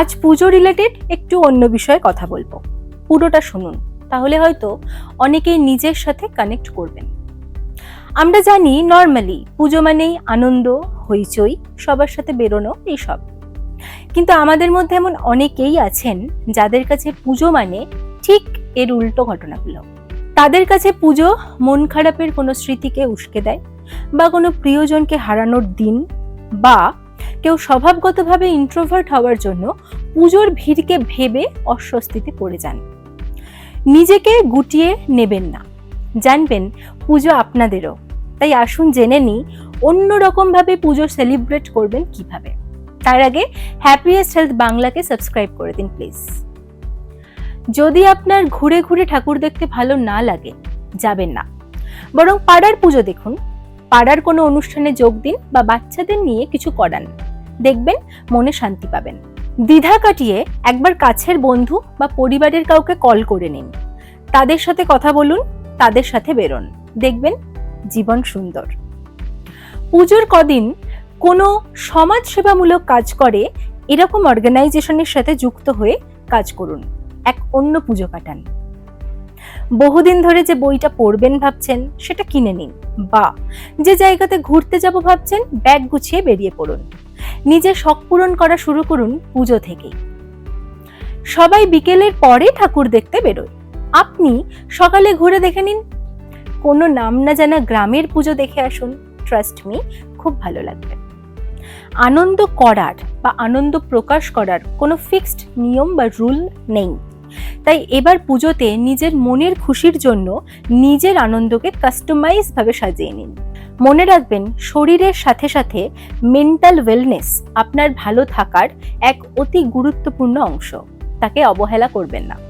আজ পুজো রিলেটেড একটু অন্য বিষয়ে কথা বলব। পুরোটা শুনুন, তাহলে হয়তো অনেকেই নিজের সাথে কানেক্ট করবেন। আমরা জানি নর্মালি পুজো মানেই আনন্দ, হইচই, সবার সাথে বেরোনো এইসব। কিন্তু আমাদের মধ্যে এমন অনেকেই আছেন যাদের কাছে পুজো মানে ঠিক এর উল্টো ঘটনাগুলো। তাদের কাছে পুজো মন খারাপের কোনো স্মৃতিকে উস্কে দেয় বা কোনো প্রিয়জনকে হারানোর দিন বা কেউ স্বভাবগতভাবে ইন্ট্রোভার্ট হওয়ার জন্য পুজোর ভিড়কে ভেবে অস্বস্তিতে পড়ে যান। নিজেকে গুটিয়ে নেবেন না। জানবেন, পুজো আপনাদেরও। তাই আসুন জেনে নিই অন্যরকমভাবে পুজো সেলিব্রেট করবেন কীভাবে। তার আগে হ্যাপিয়েস্ট হেলথ বাংলাকে সাবস্ক্রাইব করে দিন প্লিজ যদি আপনার ঘুরে ঘুরে ঠাকুর দেখতে ভালো না লাগে, যাবেন না। বরং পাড়ার পুজো দেখুন। পাড়ার কোনো অনুষ্ঠানে যোগ দিন বা বাচ্চাদের নিয়ে কিছু করান। দেখবেন মনে শান্তি পাবেন। দ্বিধা কাটিয়ে একবার কাছের বন্ধু বা পরিবারের কাউকে কল করে নিন। তাদের সাথে কথা বলুন, তাদের সাথে বেরোন। দেখবেন জীবন সুন্দর। পুজোর কদিন কোনো সমাজসেবামূলক কাজ করে এরকম অর্গানাইজেশনের সাথে যুক্ত হয়ে কাজ করুন। এক অন্য পুজো কাটান। বহুদিন ধরে যে বইটা পড়বেন ভাবছেন, সেটা কিনে নিন। বা, যে জায়গাতে ঘুরতে যাব ভাবছেন, ব্যাগ গুছিয়ে বেরিয়ে পড়ুন। নিজের শখ পূরণ করা শুরু করুন পুজো থেকেই। সবাই বিকেলের পরে ঠাকুর দেখতে বেরোয়। আপনি সকালে ঘুরে দেখে নিন। কোনো নাম না জানা গ্রামের পুজো দেখে আসুন। ট্রাস্ট মি খুব ভালো লাগবে। আনন্দ করার বা আনন্দ প্রকাশ করার কোনো ফিক্সড নিয়ম বা রুল নেই। তাই এবার পুজোতে নিজের মনের খুশির জন্য নিজের আনন্দকে কাস্টমাইজভাবে সাজিয়ে নিন। মনে রাখবেন, শরীরের সাথে সাথে মেন্টাল ওয়েলনেস আপনার ভালো থাকার এক অতি গুরুত্বপূর্ণ অংশ। তাকে অবহেলা করবেন না।